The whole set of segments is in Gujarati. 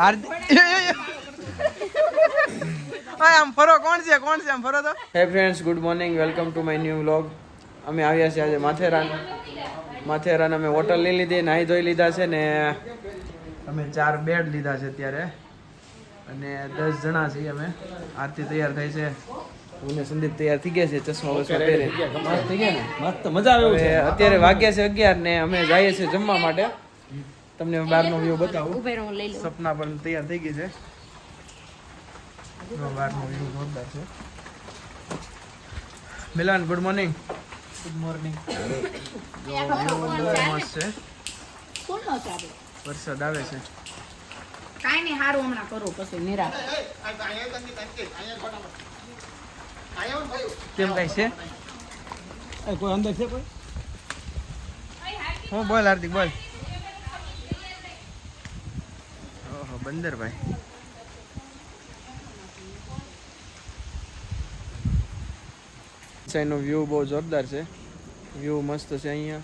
આમ ફરો કોણ છે કોણ છે આમ ફરો તો? હે friends good morning welcome to my new vlog અમે આવ્યા છીએ આજે માથેરાન. માથેરાન અમે હોટલ લઈ લીધી નાહી ધોઈ લીધા છે ને અમે ચાર બેડ લીધા છે અત્યારે. અને દસ જણા છીએ અમે. આરતી તૈયાર થઈ છે. હું સંદીપ તૈયાર થઈ ગયા છે ચશ્મા વસ્મા પહેરે મસ્ત થઈ ગયા ને? મસ્ત મજા આવે અત્યારે વાગ્યા છે અગિયાર ને અમે જઈએ છીએ જમવા માટે. તમને બહારનો વ્યૂ બતાવું. સપના પણ તૈયાર થઈ ગઈ છે. બહારનો વ્યૂ જોરદાર છે. Milan good morning good morning મસ્ત છે. વરસાદ આવે છે. કાઈ નહીં સારું હમણાં કરો પછી નિરાશ. કેમ કઈ છે? કોઈ અંદર છે કોઈ? હું બોલ હાર્દિક બોલ. ઓહો બંદરભાઈ સાઈડનો વ્યૂ બહુ જોરદાર છે. વ્યૂ મસ્ત છે અહીંયા.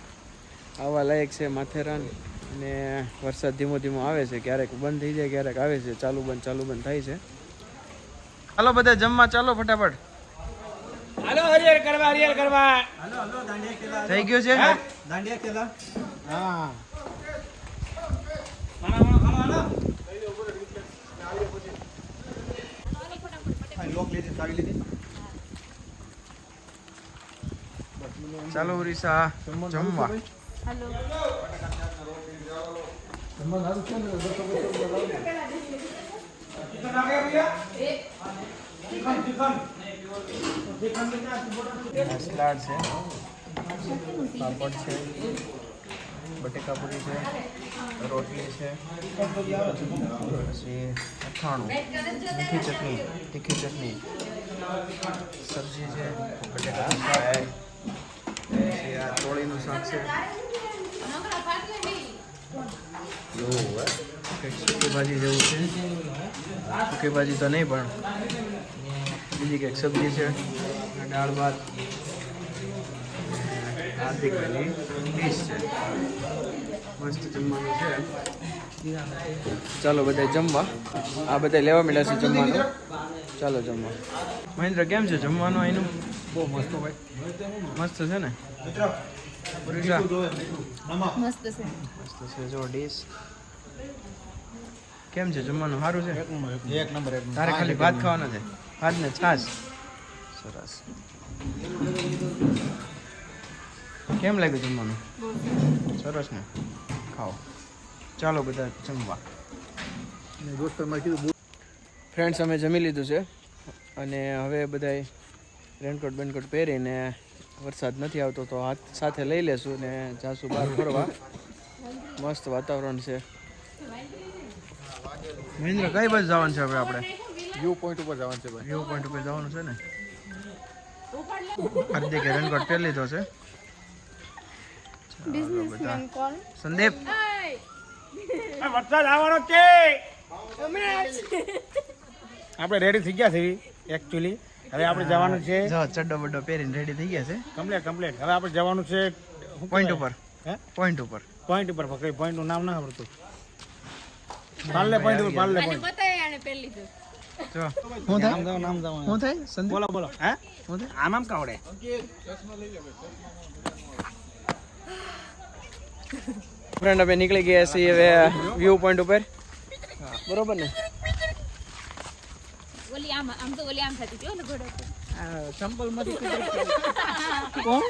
આવા લાયક છે માથેરાન. અને વરસાદ ધીમો ધીમો આવે છે. ક્યારેક બંધ થઈ જાય ક્યારેક આવે છે. ચાલુ બંધ ચાલુ બંધ થાય છે. ચાલો બધા જમવા ચાલો ફટાફટ. હાલો હરિયર કરવા હરિયર કરવા. થઈ ગયું છે? દાંડિયા કેલા. હા ખાના વાળા ખાવા હાલો ચાલો ઉરીસા જમવા. હેલો. સલાડ છે. પાપડ છે. બટેકા પૂરી છે. રોટલી છે. પછી અથાણું મીઠી ચટણી તીખી ચટણી. સબ્જી છે બટેટા શાક પછી આ ચોળીનું શાક છે. કંઈક સૂકી ભાજી જેવું છે. સુકી ભાજી તો નહીં પણ બીજી કંઈક સબ્જી છે. દાળ ભાત. હાર્દિકભાઈની ડીશ છે. મસ્ત જમવાનું છે. ચાલો બધા જમવા. આ બધા લેવા મળ્યા છે જમવાનું. ચાલો જમવા. મહેન્દ્ર કેમ છે? જમવાનું એનું બહુ મસ્ત ભાઈ. મસ્ત છે ને? મસ્ત છે. મસ્ત છે જો ડીશ કેમ છે જમવાનું? સારું છે? એક નંબર તારે ખાલી ભાત ખાવાના છે? ભાત ને છાશ? સરસ. કેમ લાગ્યું જમવાનું? સરસ ને? ખાઓ. ચાલો બધા જમવા. કીધું ફ્રેન્ડ્સ અમે જમી લીધું છે. અને હવે બધાય રેનકોટ બેનકોટ પહેરીને વરસાદ નથી આવતો તો હાથ સાથે લઈ લેશું ને જાશું બહાર ફરવા. મસ્ત વાતાવરણ છે. મહેન્દ્ર કઈ બાજુ જવાનું છે હવે આપણે? વ્યૂ પોઈન્ટ ઉપર જવાનું છે ભાઈ. વ્યૂ પોઈન્ટ ઉપર જવાનું છે ને? હાર્દિકે રેનકોટ પહેરી લીધો છે. સંદીપ! વરસાદ આવવાનો છે. આપણે રેડી થઈ ગયા છે એકચ્યુઅલી હવે આપણે જવાનું છે. જો ચડ્ડો બડ્ડો પહેરીને રેડી થઈ ગયા છે. કમ્પ્લીટ કમ્પ્લેટ હવે આપણે જવાનું છે પોઈન્ટ ઉપર. હે? પોઈન્ટ ઉપર. પોઈન્ટ ઉપર પકડી. પોઈન્ટનું નામ ના આવડતું પાલે પોઈન્ટ ઉપર પાલે પોઈન્ટ બતાય આને પહેલી તો. જો. થાય? નામ જાવ નામ જાવ શું થાય? સંદીપ? બોલો બોલો. હે? શું થાય? આમ આમ કાવડે. ફ્રેન્ડ અમે નીકળી ગયા છીએ હવે વ્યૂ પોઈન્ટ ઉપર. બરોબર ને? ઓલી આમ આમ તો ઓલી આમ થતી હતી ને ઘોડો પર. માંથી કોણ?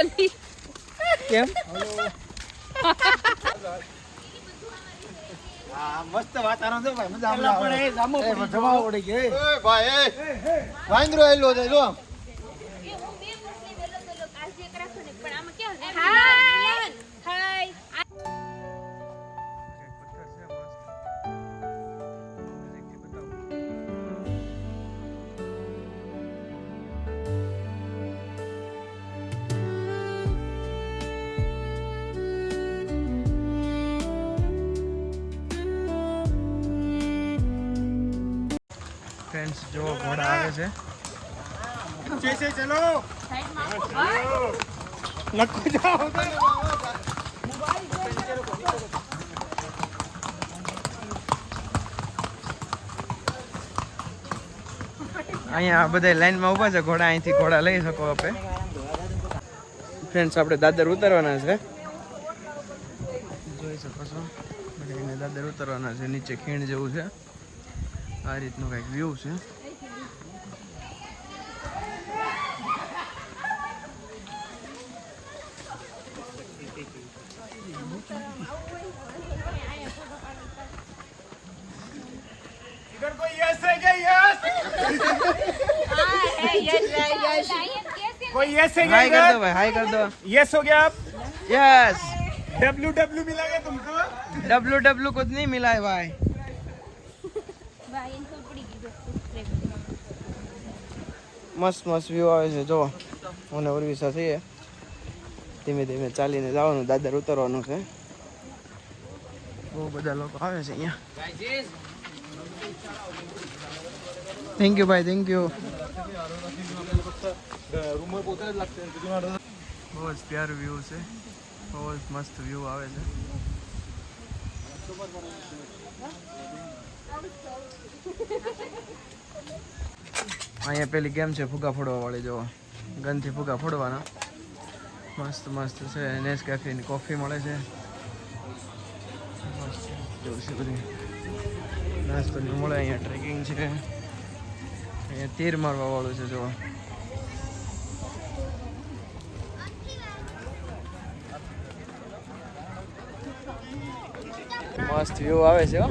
ઓલી. કેમ? મસ્ત વાતાવરણ છે ભાઈ મજા આવે. પણ જમાવો પડી ગઈ. એ હું બે મુસ્લિમ વેલો તો લોક આજે રાખો ને પણ આમાં કેવું ને જો ઘોડા આવે છે. ચલો. લખો જાઓ અહીંયા બધા લાઈનમાં ઊભા છે. ઘોડા અહીંથી ઘોડા લઈ શકો આપણે ફ્રેન્ડ્સ આપણે દાદર ઉતરવાના છે. જોઈ શકો છો. દાદર ઉતરવાના છે. નીચે ખીણ જેવું છે. આ રીતનું કંઈક વ્યૂ છે. इधर कोई यस है क्या यस कोई यस है क्या હાય કર દો इधर ભાઈ હાય કર દો यस हो गया आप યસ डब्ल्यू डब्ल्यू मिला गया तुमको डब्लू डब्लू कुछ नहीं मिला है भाई મસ્ત મસ્ત વ્યૂ આવે છે જો મને ઉર્વિસા થઈએ ધીમે ધીમે ચાલીને જવાનું દાદર ઉતરવાનું છે. બહુ બધા લોકો આવે છે અહીંયા. થેન્ક યુ ભાઈ થેન્ક યુ બહુ જ પ્યારું વ્યૂ છે. બહુ જ મસ્ત વ્યૂ આવે છે. અહીંયા પેલી ગેમ છે ફુગા ફોડવા વાળી જો ગનથી ફુગા ફોડવાના. મસ્ત મસ્ત છે. નેસ કેફીની કોફી મળે છે. છે બધી. નાસ્તોનું મળે અહીંયા ટ્રેકિંગ છે. અહીંયા તીર મારવા છે જો મસ્ત વ્યૂ આવે છે, હો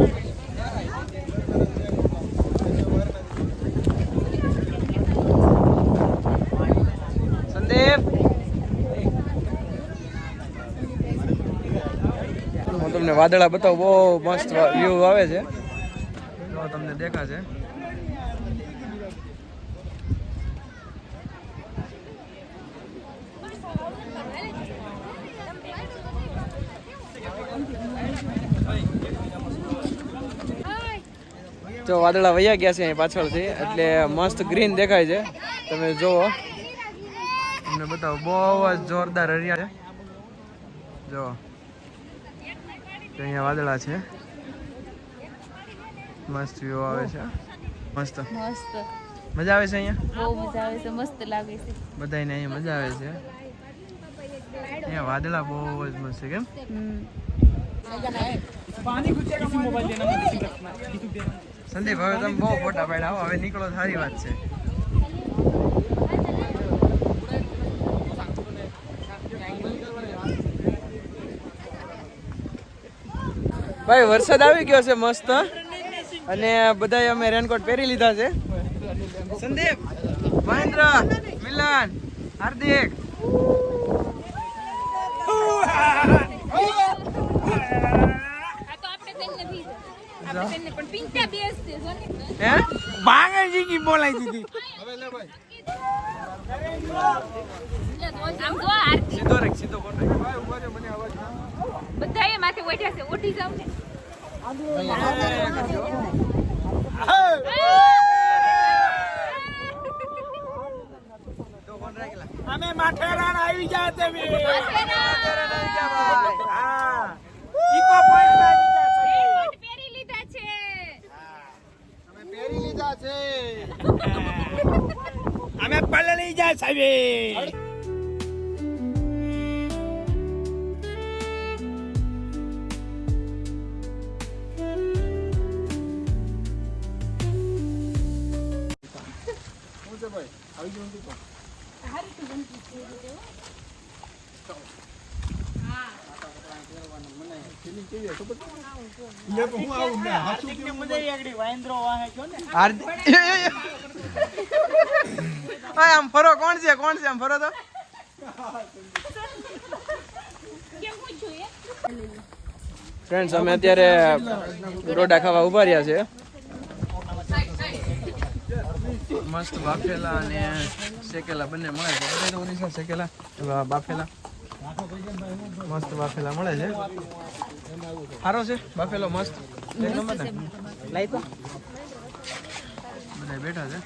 સંદીપ હું તમને વાદળા બતાવો બહુ મસ્ત વ્યૂ આવે છે. જો તમને દેખાશે. જો વાદળા વયા ગયા છે અહીં પાછળથી એટલે મસ્ત ગ્રીન દેખાય છે. તમે જુઓ. તમને બતાવો બહુ જ જોરદાર હરિયા છે. જો તો અહીંયા વાદળા છે. મસ્ત વ્યૂ આવે છે. મસ્ત. મસ્ત. મજા આવે છે અહીંયા? બહુ મજા આવે છે. મસ્ત લાગે છે. બધાને અહીંયા મજા આવે છે. અહીંયા વાદળા બહુ જ મસ્ત છે કેમ? સંદીપ હવે તમે બહુ ફોટા પાડ્યા હવે નીકળો સારી વાત છે. ભાઈ, વરસાદ આવી ગયો છે મસ્ત. અને બધા અમે રેનકોટ પહેરી લીધા છે. સંદીપ, મહેન્દ્ર, મિલન, હાર્દિક. બાંગાજી કી બોલાઈ દીધી હવે લે ભાઈ સીધો રેક સીધો કોણ ઊભા મને અવાજ ના રેખ બધાએ માથે ઓઢ્યા છે ઓઢી જાવ ને. અમે માથેરાન આવી ગયા છે. હા. ઇકો પોઈન્ટ આવી ગયા છે. કોટ પહેરી લીધા છે. અમે પલળી ગયા છે બી. હાર્દિકને મજા આવી આગળ વાંદરો વાહે ગયો ને હાર્દિક ઓય આમ ફરો કોણ છે કોણ છે આમ ફરો તો ફ્રેન્ડ્સ અમે અત્યારે ડોડા ખાવા ઊભા રહ્યા છે મસ્ત બાફેલા અને શેકેલા બંને મળે છે. બધા ઓરિજિનલ શેકેલા બાફેલા. મસ્ત બાફેલા મળે છે. સારો છે બાફેલો મસ્ત. એક નંબર ને બધા બેઠા છે.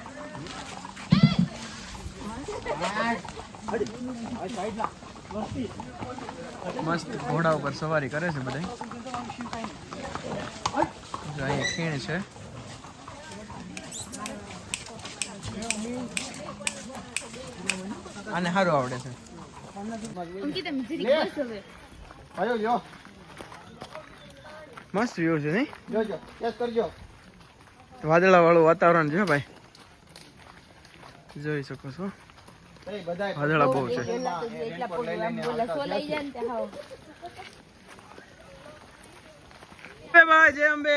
મસ્ત ઘોડા ઉપર સવારી કરે છે બધા અહીંયા ખીણ છે. આને સારું આવડે છે. આયો લ્યો. મસ્ત વ્યૂ છે નહીં? જોજો યસ કરજો. વાદળા વાળું વાતાવરણ છે ભાઈ. જોઈ શકો છો. વાદળા બહુ છે. ભાઈ જય અંબે.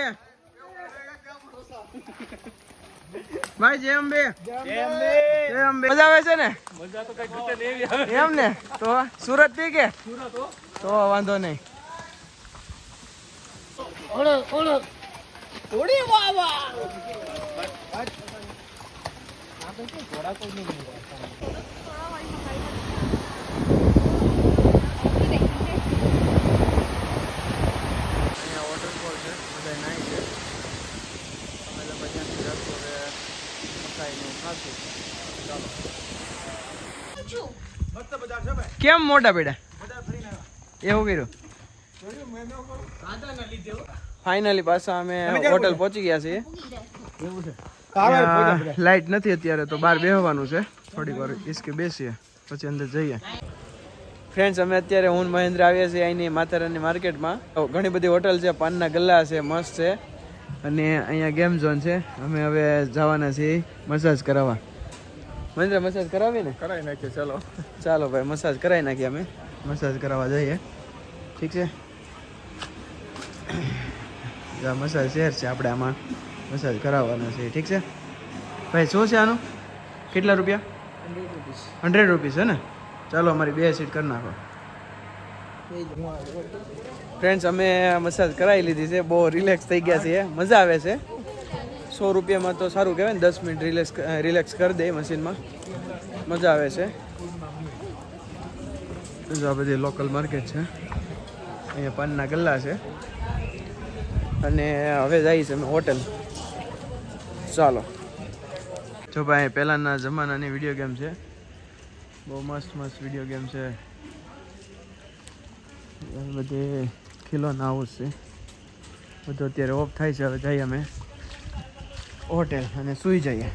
ભાઈ જય અંબે. જય અંબે. મજા આવે છે ને? એમ ને? તો સુરતથી કે? તો વાંધો નહીં. અહીંયા વોટરફોલ છે બધા નાય છે અમે લોકો ત્યાંથી રસ્તો હવે મકાઈનું ખાશું કેમ મોટા બેટા એવું કર્યું? ફાઇનલી પાછા અમે હોટલ પહોંચી ગયા છીએ. લાઈટ નથી અત્યારે તો બહાર બેહવાનું છે. થોડીક વાર ઇસકે બેસીએ પછી અંદર જઈએ. ફ્રેન્ડ્સ અમે અત્યારે હું મહેન્દ્ર આવ્યા છીએ અહીંની માથેરાની માર્કેટમાં ઘણી બધી હોટલ છે પાનના ગલ્લા છે મસ્ત છે. અને અહીંયા ગેમ ઝોન છે. અમે હવે જવાના છીએ મસાજ કરાવવા. મહેન્દ્ર મસાજ કરાવી ને? કરાવી નાખીએ ચાલો. ચાલો ભાઈ મસાજ કરાવી નાખીએ અમે. મસાજ કરાવવા જઈએ. ઠીક છે? આ મસાજ શેર છે આપણે આમાં. મસાજ કરાવવાના છે ઠીક છે? ભાઈ શું છે આનું? કેટલા રૂપિયા? હંડ્રેડ રૂપીસ છે ને? ચાલો અમારી બે સીટ કરી નાખો. ફ્રેન્ડ્સ અમે મસાજ કરાવી લીધી છે. બહુ રિલેક્સ થઈ ગયા છીએ. મજા આવે છે. સો રૂપિયામાં તો સારું કહેવાય ને, દસ મિનિટ રિલેક્સ રિલેક્સ કરી દે મશીનમાં. મજા આવે છે. આ બધી લોકલ માર્કેટ છે. અહીંયા પાનના ગલ્લા છે. અને હવે જઈએ છે અમે હોટલ ચાલો. જો ભાઈ, પહેલાંના જમાનાની વીડિયો ગેમ છે. બહુ મસ્ત મસ્ત વીડિયો ગેમ છે. બધે ખીલોના હાઉસ છે. બધું અત્યારે ઓફ થાય છે, હવે જઈએ અમે. હોટેલ અને સૂઈ જઈએ.